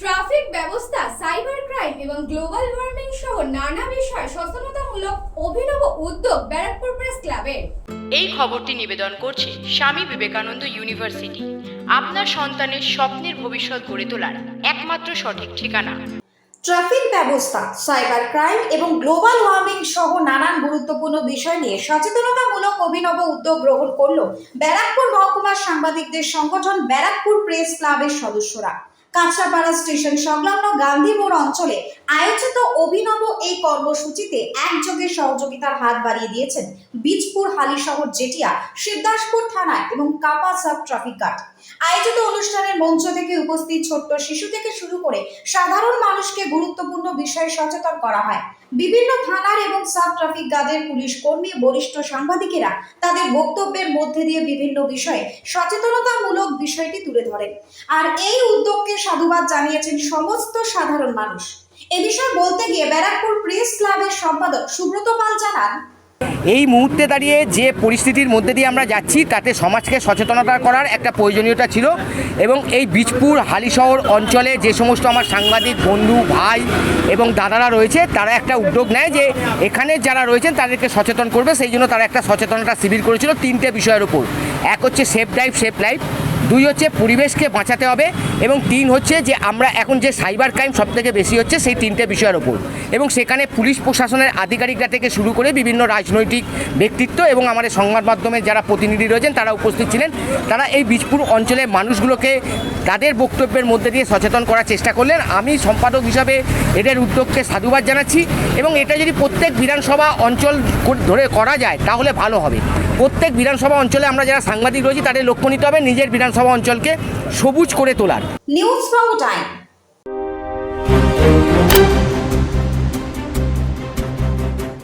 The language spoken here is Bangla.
ট্রাফিক ব্যবস্থা সাইবার ক্রাইম এবং গ্লোবাল ওয়ার্মিং সহ নানা বিষয়ে সচেতনতামূলক অভিনব উদ্যোগ ব্যারাকপুর প্রেস ক্লাবের এই খবরটি নিবেদন করছে স্বামী বিবেকানন্দ ইউনিভার্সিটি। আপনার সন্তানের স্বপ্নের ভবিষ্যৎ গড়ে তোলার একমাত্র সঠিক ঠিকানা। ট্রাফিক ব্যবস্থা সাইবার ক্রাইম এবং গ্লোবাল ওয়ার্মিং সহ নানান গুরুত্বপূর্ণ বিষয় নিয়ে সচেতনতামূলক অভিনব উদ্যোগ গ্রহণ করল ব্যারাকপুর মহকুমার সাংবাদিকদের সংগঠন ব্যারাকপুর প্রেস ক্লাবের সদস্যরা। কাঁচরাপাড়া স্টেশন সংলগ্ন গান্ধী মোড় অঞ্চলে আয়োজিত অভিনব এই কর্মসূচিতে একযোগে সহযোগিতার হাত বাড়িয়ে দিয়েছেন বীজপুর হালিশহর জেটিয়া, সিদ্ধাসপুর থানায় এবং কাপা সাব ট্রাফিক গার্ড। আয়োজিত অনুষ্ঠানের মঞ্চ থেকে উপস্থিত ছোট্ট শিশু থেকে শুরু করে সাধারণ মানুষকে গুরুত্বপূর্ণ বিষয়ে সচেতন করা হয়। বিভিন্ন থানার এবং সাব ট্রাফিক গার্ডের পুলিশ কর্মী, বরিষ্ঠ সাংবাদিকেরা তাদের বক্তব্যের মধ্যে দিয়ে বিভিন্ন বিষয়ে সচেতনতামূলক বিষয়টি তুলে ধরেন। আর এই উদ্যোগকে সাধুবাদ জানিয়েছেন সমস্ত সাধারণ মানুষ। এ বিষয়ে বলতে গিয়ে ব্যারাকপুর প্রেস ক্লাবের সম্পাদক সুব্রত পাল জানান এই মুহূর্তে দাঁড়িয়ে যে পরিস্থিতির মধ্যে দিয়ে আমরা যাচ্ছি, তাতে সমাজকে সচেতনতা করার একটা প্রয়োজনীয়তা ছিল এবং এই বীজপুর হালিশহর অঞ্চলে যে সমস্ত আমার সাংবাদিক, বন্ধু, ভাই এবং দাদারা রয়েছে, তারা একটা উদ্যোগ নেয় যে এখানে যারা রয়েছেন, তাদেরকে সচেতন করবে। সেই জন্য তারা একটা সচেতনতা শিবির করেছিল তিনটে বিষয়ের উপর। এক হচ্ছে সেফ ড্রাইভ সেফ লাইফ দুই হচ্ছে পরিবেশকে বাঁচাতে হবে এবং তিন হচ্ছে যে আমরা এখন যে সাইবার ক্রাইম সব থেকে বেশি হচ্ছে সেই তিনটে বিষয়ের ওপর। এবং সেখানে পুলিশ প্রশাসনের আধিকারিকরা থেকে শুরু করে বিভিন্ন রাজনৈতিক ব্যক্তিত্ব এবং আমাদের সংবাদ মাধ্যমের যারা প্রতিনিধি রয়েছেন তারা উপস্থিত ছিলেন। তারা এই বীজপুর অঞ্চলের মানুষগুলোকে তাদের বক্তব্যের মধ্যে দিয়ে সচেতন করার চেষ্টা করলেন। আমি সম্পাদক হিসাবে এদের উদ্যোগকে সাধুবাদ জানাচ্ছি এবং এটা যদি প্রত্যেক বিধানসভা অঞ্চল ধরে করা যায় তাহলে ভালো হবে। প্রত্যেক বিধানসভা অঞ্চলে আমরা যারা সাংবাদিক রয়েছি, তাদের লক্ষ্য নিতে হবে নিজের বিধানসভা অঞ্চলকে সবুজ করে তোলার। News time